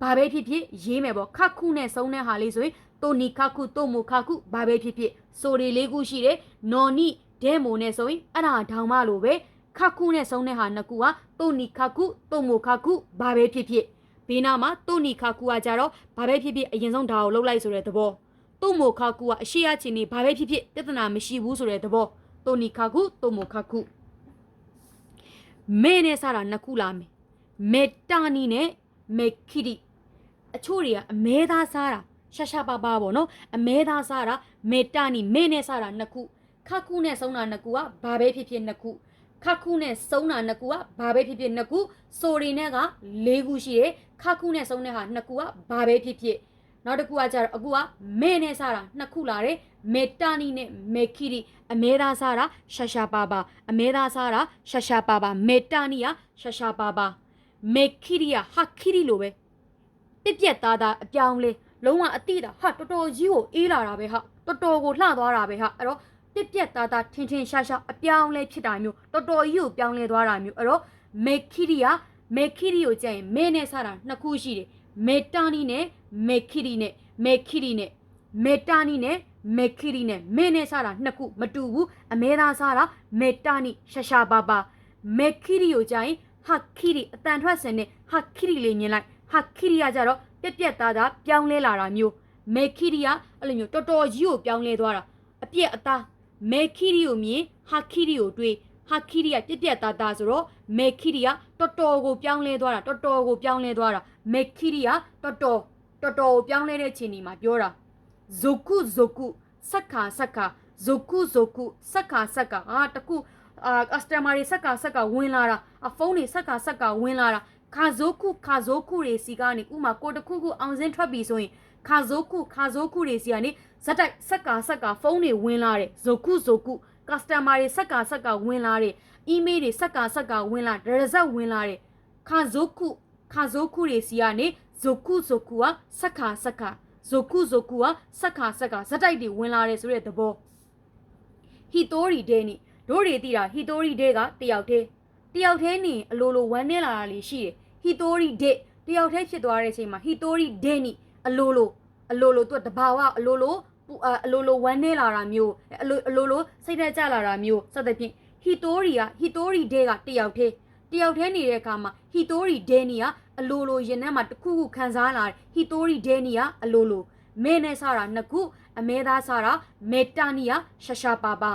ဘာပဲဖြစ်ဖြစ်ရေးမယ်ပေါ့ခါခုနဲ့ဆုံးတဲ့ဟာလေးဆိုရင်တိုနီခါခုတိုမိုခါခုဘာပဲဖြစ်ဖြစ်ဆိုရီလေးခုရှိတယ်နော်နီဒဲမိုနဲ့ဆိုရင်အဲ့ဒါဒေါင်မလို့ပဲခါခုနဲ့ဆုံးတဲ့ဟာနှစ်ခုကတိုနီခါခုတိုမိုခါခုဘာပဲဖြစ်ဖြစ်ဘေးနားမှာတိုနီခါခုကကြတော့ဘာပဲဖြစ်ဖြစ်အရင်ဆုံးဒါကိုလှုပ်လိုက်ဆိုတဲ့သဘော တိုမိုခါခုကအရှိရချင်းနေဘာပဲဖြစ်ဖြစ်ပြဿနာမရှိဘူးဆိုတဲ့သဘောတိုနီခါခုတိုမိုခါခုမဲနဲ့စတာနှစ်ခုလာမယ်မေတာနီနဲ့မေခိတိအချို့တွေကအမဲသားစားတာရှာရှာပါပါပေါ့နော်အမဲသားစားတာမေတာနီမဲနဲ့စတာနှစ်ခုခခုနဲ့ဆုံးတာနှစ်ခုကဘာပဲဖြစ်ဖြစ်နှစ်ခုခခုနဲ့ဆုံးတာနှစ်ခုကဘာပဲဖြစ်ဖြစ်နှစ်ခုဆိုရီနဲ့က၄ခုရှိတယ်ခခုနဲ့ဆုံးတဲ့ဟာနှစ်ခုကဘာပဲဖြစ်ဖြစ် နောက်တစ်ခုကကြတော့အခုကမဲနဲ့စတာနှစ်ခုလာတယ်မေတာနီနဲ့မေခိရီအမဲသားစားတာရှာရှာပါပါအမဲသားစားတာရှာရှာပါပါမေတာနီကရှာရှာပါပါမေခိရီကဟာခိရီလိုပဲပြက်ပြက်သားသားအပြောင်းလဲလုံးဝအတိတာဟာတော်တော်ကြီးကိုအေးလာတာပဲဟာတော်တော်ကိုလှသွားတာပဲဟာအဲ့တော့ပြက်ပြက်သားသားထင်ထင်ရှားရှားအပြောင်းလဲဖြစ်တာမျိုးတော်တော်ကြီးကိုပြောင်းလဲသွားတာမျိုးအဲ့တော့မေခိရီကမေခိရီကိုကြည့်ရင်မဲနဲ့စားတာနှစ်ခုရှိတယ် မေတာနီနဲ့မေခိရီနဲ့မေခိရီနဲ့မေတာနီနဲ့မေခီရီနဲ့မင်းနဲ့စားတာနှစ်ခုမတူဘူးအမဲသားစားတာမေတာနီရှာရှာပါပါမေခီရီကိုကြရင်ဟာခီရီအတန်ထွက်စင်နဲ့ဟာခီရီလေးမြင်လိုက်ဟာခီရီကကြတော့ပြက်ပြက်သားသားပြောင်းလဲလာတာမျိုးမေခီရီကအဲ့လိုမျိုးတော်တော်ကြီးကိုပြောင်းလဲသွားတာအပြက်အသားမေခီရီကိုမြင်ဟာခီရီကိုတွေး ဟာခီရီကပြက်ပြက်သားသားဆိုတော့မေခီရီကတော်တော်ကိုပြောင်းလဲသွားတာတော်တော်ကိုပြောင်းလဲသွားတာမေခီရီကတော်တော်တော်တော်ကိုပြောင်းလဲတဲ့ချိန်ဒီမှာပြောတာဇိုကုဇိုကုစက္ခာစက္ခာဇိုကုဇိုကုစက္ခာစက္ခာအာတခုအာကစတမာတွေစက္ခာစက္ခာဝင်လာတာအဖုန်းတွေစက္ခာစက္ခာဝင်လာတာခါဇိုကုခါဇိုကုတွေစီကနေဥမာကိုတခုခုအောင်စင်းထွက်ပြီဆိုရင်ခါဇိုကုခါဇိုကုတွေစီကနေဇက်တိုက်စက္ကာစက္ကာဖုန်းတွေဝင်လာတယ်ဇိုကုဇိုကု ကစတမာတွေစက္ကာစက္ကာဝင်လာတယ်အီးမေးလ်တွေစက္ကာစက္ကာဝင်လာတယ်ရဇက်ဝင်လာတယ်ခါဇိုကုခါဇိုကုတွေစီကနေဇိုကုဇိုကုကစက္ကာစက္ကာဇိုကုဇိုကုကစက္ကာစက္ကာဇက်တိုက်တွေဝင်လာတယ်ဆိုတဲ့သဘောဟီတိုရီဒဲနီတို့တွေသိတာဟီတိုရီဒဲကတယောက်တည်းတယောက်တည်းနေအလိုလိုဝမ်းနေလာတာလေးရှိတယ်ဟီတိုရီဒဲတယောက်တည်းဖြစ်သွားတဲ့အချိန်မှာဟီတိုရီဒဲနီအလိုလိုအလိုလိုသူကတဘာဝအလိုလိုပူ အလိုလိုဝမ်းနေလာတာမျိုးအလိုအလိုလိုစိတ်ဓာတ်ကျလာတာမျိုးစသဖြင့်ဟီတိုရီကဟီတိုရီဒဲကတယောက်တည်းတယောက်တည်းနေတဲ့အခါမှာဟီတိုရီဒဲနီကအလိုလိုရင်ထဲမှာတစ်ခုခုခံစားလာတယ်ဟီတိုရီဒဲနီကအလိုလိုမဲနဲ့စားတာနှစ်ခုအမဲသားစားတာမေတာနီယာရှာရှာပါပါ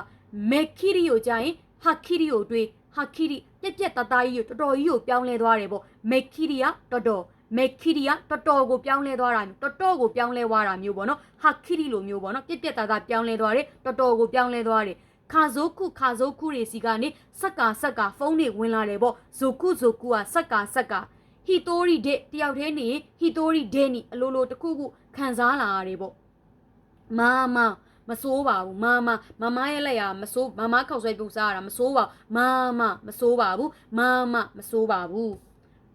မေခီရီကိုကြရင်ဟာခီရီကိုတွေးဟာခီရီပြက်ပြက်တသားကြီးကိုတော်တော်ကြီးကိုပြောင်းလဲသွားတယ်ပေါ့မေခီရီကတော်တော် မေခီရီကတော်တော်ကိုပြောင်းလဲသွားတာမျိုးတော်တော်ကိုပြောင်းလဲသွားတာမျိုးပေါ့နော်ဟာခီရီလိုမျိုးပေါ့နော်ပြက်ပြက်တသားပြောင်းလဲသွားတယ်တော်တော်ကိုပြောင်းလဲသွားတယ်ခါဇိုခုခါဇိုခုတွေစီကနေစက်ကာစက်ကာဖုန်းတွေဝင်လာတယ်ပေါ့ဇိုခုဇိုခုကစက်ကာစက်ကာဟီတိုရီဒက်တယောက်တည်းနေဟီတိုရီဒဲနီအလိုလိုတစ်ခုခုခံစားလာရတယ်ပေါ့မာမမစိုးပါဘူးမာမမမရဲ့လက်ရမစိုးမမခောက်ဆွဲပြုတ်စားရတာမစိုးပါဘူးမာမမစိုးပါဘူးမာမမစိုးပါဘူး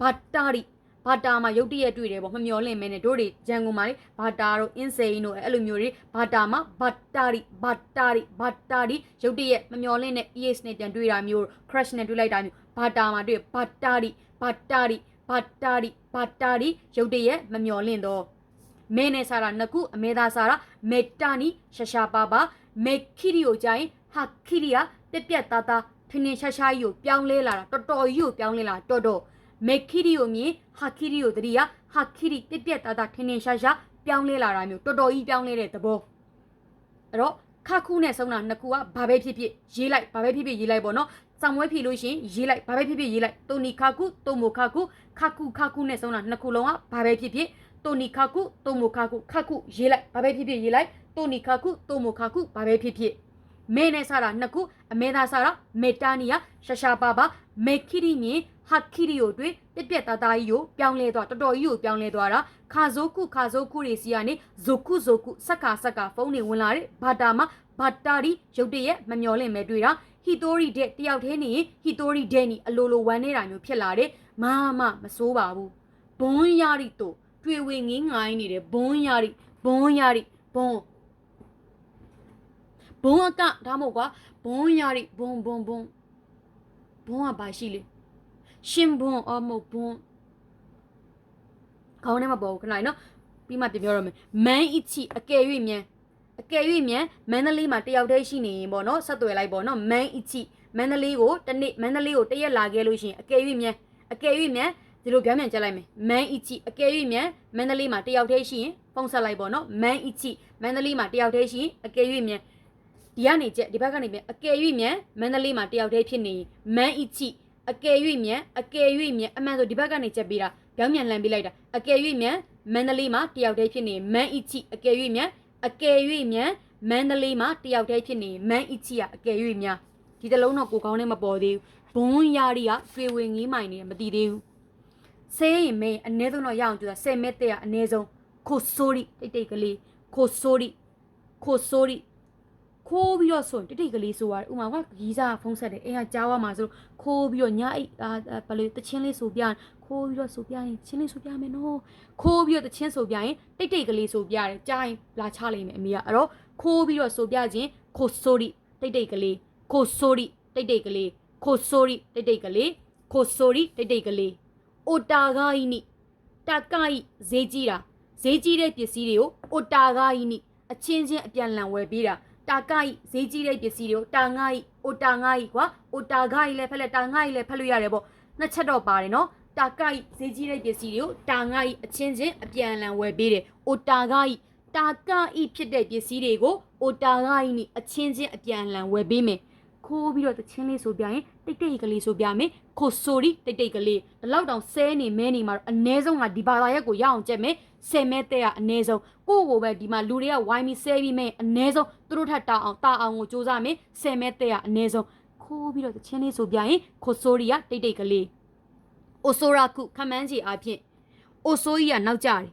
ဘတ်တာရီ ဘာတာမှာရုတ်တရက်တွေ့တယ်ပေါ့မမျောလင့်မဲနဲ့တို့တွေဂျန်ကုန်မှာဘာတာတို့အင်းစိန်တို့အဲ့လိုမျိုးတွေဘာတာမှာဘတ်တာရီဘတ်တာရီဘတ်တာရီရုတ်တရက်မမျောလင့်နဲ့ ES နဲ့ပြန်တွေ့တာမျိုး crash နဲ့တွေ့လိုက်တာမျိုးဘာတာမှာတွေ့ဘတ်တာရီဘတ်တာရီဘတ်တာရီဘတ်တာရီရုတ်တရက်မမျောလင့်တော့မဲနဲ့စားတာနှစ်ခုအမဲသားစားတာမေတာနီရှာရှာပါပါမေခီရီကိုကြိုင်ဟာခီရီကပြက်ပြက်သားသားထင်းထင်းရှားရှားကြီးကိုပြောင်းလဲလာတာတော်တော်ကြီးကိုပြောင်းလဲလာတော်တော် မေခီရီကိုမြင်ဟာခီရီကိုတတိယဟာခီရီပြက်ပြက်သားသားထင်းထင်းရှားရှားပြောင်းလဲလာတာမျိုးတော်တော်ကြီးပြောင်းလဲတဲ့သဘောအဲ့တော့ခခုနဲ့ဆုံးတာနှစ်ခုကဘာပဲဖြစ်ဖြစ်ရေးလိုက်ဘာပဲဖြစ်ဖြစ်ရေးလိုက်ပေါ့နော်စောင်ဝဲဖြေလို့ရှရင်ရေးလိုက်ဘာပဲဖြစ်ဖြစ်ရေးလိုက်တိုနီခခုတိုမိုခခုခခုခခုနဲ့ဆုံးတာနှစ်ခုလုံးကဘာပဲဖြစ်ဖြစ်တိုနီခခုတိုမိုခခုခခုရေးလိုက်ဘာပဲဖြစ်ဖြစ်ရေးလိုက်တိုနီခခုတိုမိုခခုဘာပဲဖြစ်ဖြစ် မဲနဲ့စားတာနှစ်ခုအမဲသားစားတာမေတာနီယာရှာရှာပါပါမေခီရီမြင်ဟာခီရီကိုတွေ့ပြက်ပြက်သားသားကြီးကိုပြောင်းလဲသွားတော်တော်ကြီးကိုပြောင်းလဲသွားတာခါဇိုကုခါဇိုကုတွေစီကနေဇိုကုဇိုကုစက်ကာစက်ကာဖုန်းတွေဝင်လာတဲ့ဘာတာမှာဘာတာရီရုတ်တရက်မမျော်လင့်မဲတွေ့တာဟီတိုရီတဲ့တယောက်တည်းနေရင်ဟီတိုရီဒဲနီအလိုလိုဝမ်းနေတာမျိုးဖြစ်လာတယ်မာမမစိုးပါဘူးဘွန်းယာရီတို့တွေ့ဝင်ငင်းငိုင်းနေတယ်ဘွန်းယာရီဘွန်းယာရီဘွန်း ဘွန်းအကဒါမဟုတ်ကွာဘွန်းယာရီဘွန်းဘွန်းဘွန်းဘွန်းကဘာရှိလဲရှင်ဘွန်းအမဟုတ်ဘွန်းခေါင်းထဲမှာပေါ်ခဏလေးနော်ပြီးမှပြန်ပြောရမယ်မန်အီချီအကယ်၍မြန်အကယ်၍မြန်မန္တလေးမှာတယောက်တည်းရှိနေရင်ပေါ့နော်ဆက်သွယ်လိုက်ပေါ့နော်မန်အီချီမန္တလေးကိုတနေ့မန္တလေးကိုတရက်လာခဲ့လို့ရှိရင်အကယ်၍မြန်အကယ်၍မြန်ဒီလိုပြောင်းပြန်ကြက်လိုက်မယ်မန်အီချီအကယ်၍မြန်မန္တလေးမှာတယောက်တည်းရှိရင်ဖုန်းဆက်လိုက်ပေါ့နော်မန်အီချီမန္တလေးမှာတယောက်တည်းရှိရင်အကယ်၍မြန် ဒီကနေကြက်ဒီဘက်ကနေပြန်အကယ်၍မြန်မန္တလေးမှာတယောက်တည်းဖြစ်နေရင်မန်အီချီအကယ်၍မြန်အကယ်၍မြန်အမှန်ဆိုဒီဘက်ကနေကြက်ပေးတာပြောင်းပြန်လှန်ပေးလိုက်တာအကယ်၍မြန်မန္တလေးမှာတယောက်တည်းဖြစ်နေမန်အီချီအကယ်၍မြန်အကယ်၍မြန်မန္တလေးမှာတယောက်တည်းဖြစ်နေမန်အီချီကအကယ်၍မြန်ဒီတလုံးတော့ကိုကောင်းနဲ့မပေါ်သေးဘူးဘွန်းယာရီကကျွေဝင်ငေးမိုင်နေမတည်သေးဘူးဆေးရင်မင်းအနည်းဆုံးတော့ရအောင်ကြိုးစား10မက်တက်ကအနည်းဆုံးခိုဆိုရီတိတ်တိတ်ကလေးခိုဆိုရီခိုဆိုရီ ခိုးပြီးတော့ဆိုရင်တိတ်တိတ်ကလေးဆိုရတယ်ဥမာကဂီးစားဖုံးဆက်တယ်အိမ်ကကြားဝမှာဆိုလို့ခိုးပြီးတော့ညအိတ်အာဘယ်လိုတချင်းလေးဆိုပြရင်ခိုးပြီးတော့ဆိုပြရင်ချင်းလေးဆိုပြမယ်နော်ခိုးပြီးတော့တချင်းဆိုပြရင်တိတ်တိတ်ကလေးဆိုပြတယ်ကြားရင်လာချလိမ့်မယ်အမေကအဲ့တော့ခိုးပြီးတော့ဆိုပြခြင်းခိုဆိုရီတိတ်တိတ်ကလေးခိုဆိုရီတိတ်တိတ်ကလေးခိုဆိုရီတိတ်တိတ်ကလေးခိုဆိုရီတိတ်တိတ်ကလေးအိုတာဂိုင်းနိတာကိုင်ဈေးကြီးတာဈေးကြီးတဲ့ပစ္စည်းတွေကိုအိုတာဂိုင်းနိအချင်းချင်းအပြန်လန်ဝယ်ပေးတာ တာကဤဈေးကြီးတဲ့ပစ္စည်းတွေကိုတာငါဤအိုတာငါဤကွာအိုတာဂါဤလည်းဖက်လက်တာငါဤလည်းဖက်လို့ရတယ်ပေါ့နှစ်ချက်တော့ပါတယ်နော်တာကဤဈေးကြီးတဲ့ပစ္စည်းတွေကိုတာငါဤအချင်းချင်းအပြန်လန်ဝယ်ပေးတယ်အိုတာဂါဤတာကဤဖြစ်တဲ့ပစ္စည်းတွေကိုအိုတာဂါဤနိအချင်းချင်းအပြန်လန်ဝယ်ပေးမယ်ခိုးပြီးတော့တချင်းလေးဆိုပြရင်တိတ်တိတ်ကလေးဆိုပြမယ်ခိုဆိုရီတိတ်တိတ်ကလေးဒီလောက်တောင်ဆဲနေမဲနေမှာတော့အ ਨੇ ဆုံးကဒီဘာသာရက်ကိုရအောင်ကြက်မယ် ဆယ်မဲ့တဲ့ကအနည်းဆုံးကိုကိုပဲဒီမှာလူတွေကဝိုင်းပြီးဆဲပြီးမဲ့အနည်းဆုံးသူတို့ထက်တာအောင်တာအောင်ကိုစူးစမ်းမယ်ဆယ်မဲ့တဲ့ကအနည်းဆုံးခိုးပြီးတော့တချင်းလေးဆိုပြရင်ခိုဆိုရီကတိတ်တိတ်ကလေးအိုဆိုရာကုခမန်းကြီးအဖြစ်အိုဆိုကြီးကနောက်ကြတယ်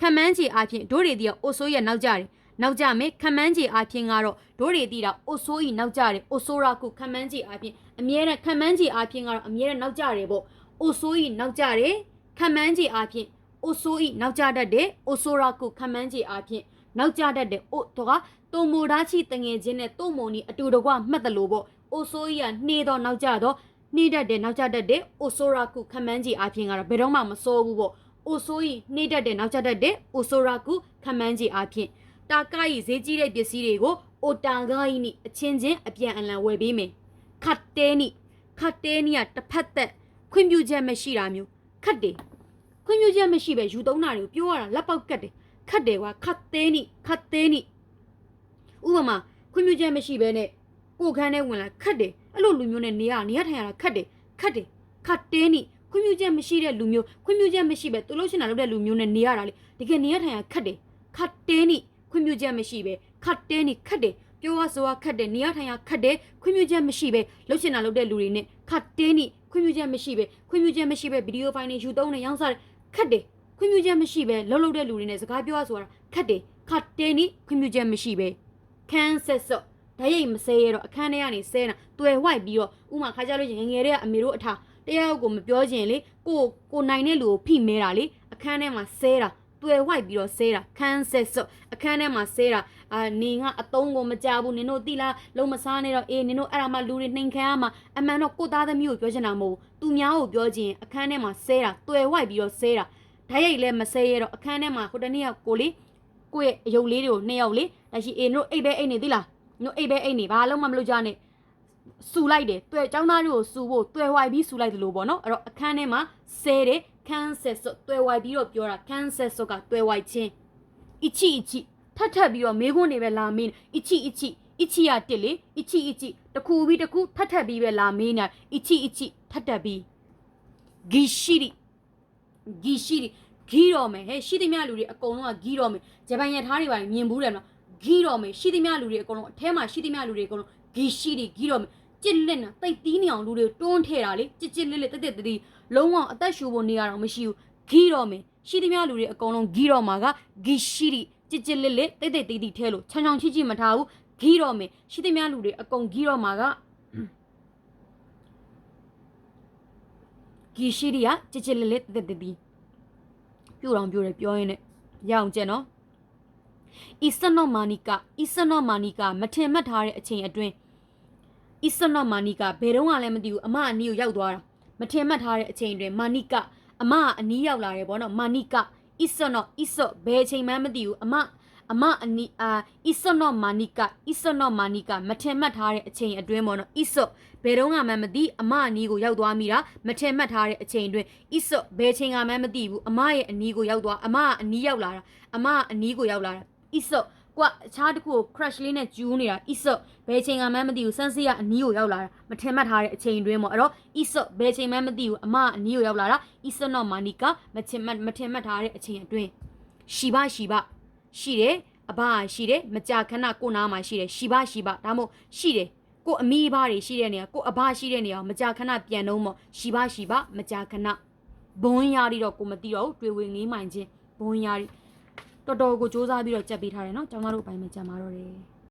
ခမန်းကြီးအဖြစ်တို့တွေတီကအိုဆိုကြီးကနောက်ကြတယ်နောက်ကြမယ်ခမန်းကြီးအဖြစ်ကတော့တို့တွေတီတာအိုဆိုကြီးနောက်ကြတယ်အိုဆိုရာကုခမန်းကြီးအဖြစ်အမြဲတမ်းခမန်းကြီးအဖြစ်ကတော့အမြဲတမ်းနောက်ကြတယ်ပေါ့အိုဆိုကြီးနောက်ကြတယ်ခမန်းကြီးအဖြစ် အိုဆိုရီနောက်ကြတတ်တယ်အိုဆိုရာခုခမန်းကြီးအဖြစ်နောက်ကြတတ်တယ်အိုတော့ကတိုမိုဒါချီတငယ်ချင်းနဲ့တိုမိုနီအတူတကွမှတ်တယ်လို့ပေါ့အိုဆိုရီကနှေးတော့နောက်ကြတော့နှေးတတ်တယ်နောက်ကြတတ်တယ်အိုဆိုရာခုခမန်းကြီးအဖြစ်ကတော့ဘယ်တော့မှမစိုးဘူးပေါ့အိုဆိုရီနှေးတတ်တယ်နောက်ကြတတ်တယ်အိုဆိုရာခုခမန်းကြီးအဖြစ်တာကာကြီးဈေးကြီးတဲ့ပစ္စည်းတွေကိုအိုတာဂါကြီးနိအချင်းချင်းအပြန်အလှန်ဝယ်ပေးမယ်ခတ်တဲနိခတ်တဲနိကတစ်ဖက်သက်ခွင့်ပြုချက်မရှိတာမျိုးခတ်တယ် ခွင့်ပြုချက်မရှိပဲယူသုံးတာတွေကိုပြောရတာလက်ပေါက်ကတ်တယ်ခတ်တယ်ကွာခတ်တဲနိခတ်တဲနိဥပမာခွင့်ပြုချက်မရှိပဲနဲ့ကိုယ်ခန်းထဲဝင်လာခတ်တယ်အဲ့လိုလူမျိုးနဲ့နေရနေရထိုင်ရတာခတ်တယ်ခတ်တယ်ခတ်တဲနိခွင့်ပြုချက်မရှိတဲ့လူမျိုးခွင့်ပြုချက်မရှိပဲသူလို့ရှင်းတာလုပ်တဲ့လူမျိုးနဲ့နေရတာလေတကယ်နေရထိုင်ရခတ်တယ်ခတ်တဲနိခွင့်ပြုချက်မရှိပဲခတ်တဲနိခတ်တယ်ပြောရဆိုရခတ်တယ်နေရထိုင်ရခတ်တယ်ခွင့်ပြုချက်မရှိပဲလှုပ်ရှင်တာလုပ်တဲ့လူတွေနဲ့ခတ်တဲနိခွင့်ပြုချက်မရှိပဲခွင့်ပြုချက်မရှိပဲဗီဒီယိုဖိုင်တွေယူသုံးနေရောင်းစားတယ် ခတ်တယ်ခွင့်ပြုချက်မရှိပဲလှုပ်လှုပ်တဲ့လူတွေနဲ့စကားပြောရဆိုတာခတ်တယ်ခတ်တဲနိခွင့်ပြုချက်မရှိပဲခန်းဆက်စော့ဓာတ်ရိပ်မဆဲရတော့အခန်းထဲကနေဆဲတာတွေ့ဝိုက်ပြီးတော့ဥမာခါကြလို့ရင်ငယ်ငယ်တဲ့အမေတို့အထားတရားရုပ်ကိုမပြောချင်လေကိုကိုနိုင်တဲ့လူကိုဖိမဲတာလေအခန်းထဲမှာဆဲတာ တွေ့ဝိုက်ပြီးတော့ဆဲတာခန်းဆက်စော့အခန်းထဲမှာဆဲတာအာနေငါအတုံးကိုမကြဘူးနင်တို့တိလားလုံးမစားနဲ့တော့အေးနင်တို့အဲ့ဒါမှလူတွေနှိမ်ခံရမှာအမှန်တော့ကိုသားသမီးကိုပြောချင်တာမဟုတ်ဘူးသူများကိုပြောချင်အခန်းထဲမှာဆဲတာတွေ့ဝိုက်ပြီးတော့ဆဲတာဓာတ်ရိုက်လည်းမဆဲရတော့အခန်းထဲမှာဟိုတနေ့ကကိုလေးကိုရဲ့အယုတ်လေးတွေကိုနှစ်ယောက်လေးဒါရှိအေးနင်တို့အိတ်ပဲအိတ်နေသီလားနင်တို့အိတ်ပဲအိတ်နေဘာလုံးမှမလုပ်ကြနဲ့စူလိုက်တယ်တွေ့ចောင်းသားတွေကိုစူဖို့တွေ့ဝိုက်ပြီးစူလိုက်တယ်လို့ပေါ့နော်အဲ့တော့အခန်းထဲမှာဆဲတယ် ခန်းဆက်စော့တွေ့ဝိုက်ပြီးတော့ပြောတာခန်းဆက်စော့ကတွေ့ဝိုက်ချင်းအချီအချီထပ်ထပ်ပြီးတော့မေးခွန်းတွေပဲလာမင်းအချီအချီအချီရတစ်လေအချီအချီတခုပြီးတခုထပ်ထပ်ပြီးပဲလာမင်းညာအချီအချီထပ်ထပ်ပြီးဂီရှိရီဂီရှိရီဂီတော်မယ်ဟဲ့ရှိသမျှလူတွေအကုန်လုံးကဂီတော်မယ်ဂျပန်ရထားတွေပါမြင်ဘူးတယ်နော်ဂီတော်မယ်ရှိသမျှလူတွေအကုန်လုံးအထဲမှာရှိသမျှလူတွေအကုန်လုံးဂီရှိရီဂီတော်မယ်ကြစ်လက်နဲ့တိတ်တီးနေအောင်လူတွေတွန်းထဲတာလေကြစ်ကြစ်လက်လက်တက်တက်တည်း လုံးဝအသက်ရှူဖို့နေရတော့မရှိဘူးဂီတော်မယ်ရှိသမျှလူတွေအကုန်လုံးဂီတော်မှာကဂီရှိရီကြစ်ကြစ်လက်လက်တိတ်တိတ်တီးတီးထဲလို့ချောင်ချောင်ချိချိမထားဘူးဂီတော်မယ်ရှိသမျှလူတွေအကုန်ဂီတော်မှာကဂီရှိရီကကြစ်ကြစ်လက်လက်တက်တက်တီးပြူတော်ပြူတယ်ပြောရင်းနဲ့ရအောင်ကျက်နော်အီစနောမာနီကာအီစနောမာနီကာမထင်မှတ်ထားတဲ့အချိန်အတွင်းအီစနောမာနီကာဘယ်တော့မှလည်းမသိဘူးအမအနီးကိုရောက်သွားတာ မထင်မှတ်ထားတဲ့အချိန်အတွင်းမာနီကာအမကအနီးရောက်လာတယ်ဗောနော်မာနီကာအီစနောအီဆော့ဘယ်အချိန်မှမသိဘူးအမအမအနီအာအီစနောမာနီကာအီစနောမာနီကာမထင်မှတ်ထားတဲ့အချိန်အတွင်းပေါ့နော်အီဆော့ဘယ်တော့မှမသိအမအနီးကိုရောက်သွားမိတာမထင်မှတ်ထားတဲ့အချိန်အတွင်းအီဆော့ဘယ်ချိန်ကမှမသိဘူးအမရဲ့အနီးကိုရောက်သွားအမကအနီးရောက်လာတာအမကအနီးကိုရောက်လာတာအီဆော့ ကွာအခြားတစ်ခုကို crash လေးနဲ့ကျူးနေတာ isot ဘယ်ချိန်ကမှမသိဘူးစန်းစီကအနီးကိုရောက်လာတာမထင်မှတ်ထားတဲ့အချိန်တွင်းပေါ့အဲ့တော့ isot ဘယ်ချိန်မှမသိဘူးအမအနီးကိုရောက်လာတာ isot တော့မာနီကာမထင်မှတ်မထင်မှတ်ထားတဲ့အချိန်အတွင်းရှီဘရှီဘရှိတယ်အဘရှိတယ်မကြာခဏကိုနားမှာရှိတယ်ရှီဘရှီဘဒါမို့ရှိတယ်ကိုအမီးဘာတွေရှိတဲ့နေရာကိုအဘရှိတဲ့နေရာကိုမကြာခဏပြန်တော့မို့ရှီဘရှီဘမကြာခဏဘွန်းရာရီတော့ကိုမသိတော့ဘူးတွေ့ဝင်ငေးမှန်ချင်းဘွန်းရာရီ တော်တော်ကိုစ조사ပြီးတော့ကြက်ပေးထားတယ်နော်ကျောင်းသားတို့အပိုင်းမှာကြံပါတော့တယ်